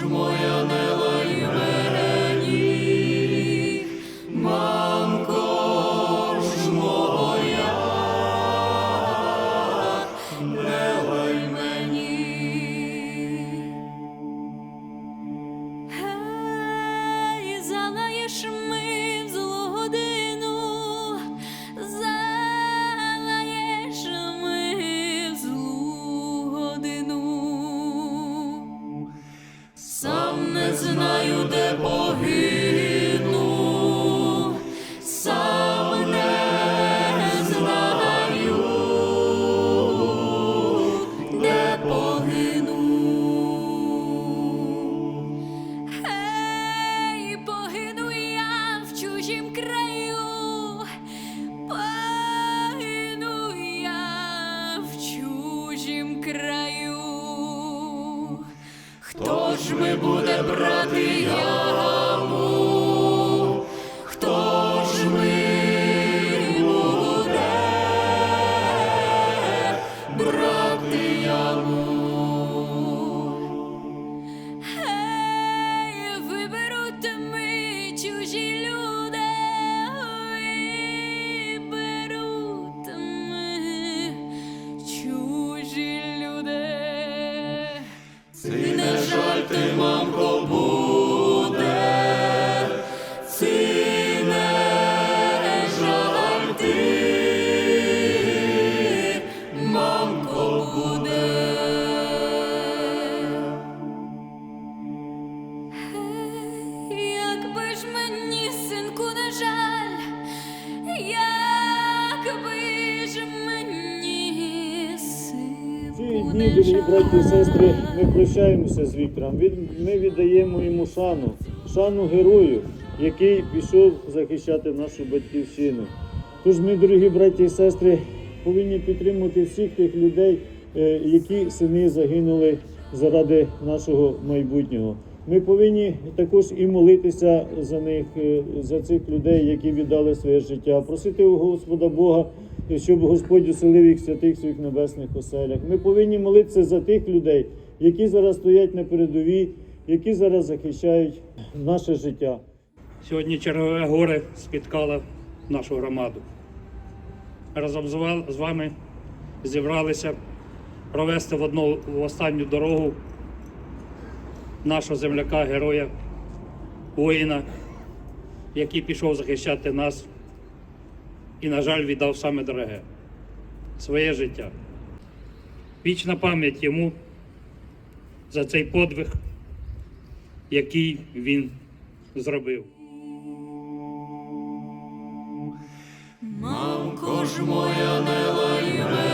душ моя. Ми буде Не дорогі браті і сестри, ми прощаємося з Віктором. Ми віддаємо йому шану, шану герою, який пішов захищати нашу батьківщину. Тож ми, дорогі браті і сестри, повинні підтримувати всіх тих людей, е, які сини загинули заради нашого майбутнього. Ми повинні також і молитися за них, е, за цих людей, які віддали своє життя, просити у Господа Бога, щоб Господь уселив їх в святих своїх небесних оселях. Ми повинні молитися за тих людей, які зараз стоять на передовій, які зараз захищають наше життя. Сьогодні чергове горе спіткало нашу громаду. Разом з вами зібралися провести в одну в останню дорогу нашого земляка, героя, воїна, який пішов захищати нас і, на жаль, віддав саме дороге своє життя. Вічна пам'ять йому за цей подвиг, який він зробив. Мамко ж моя, не лай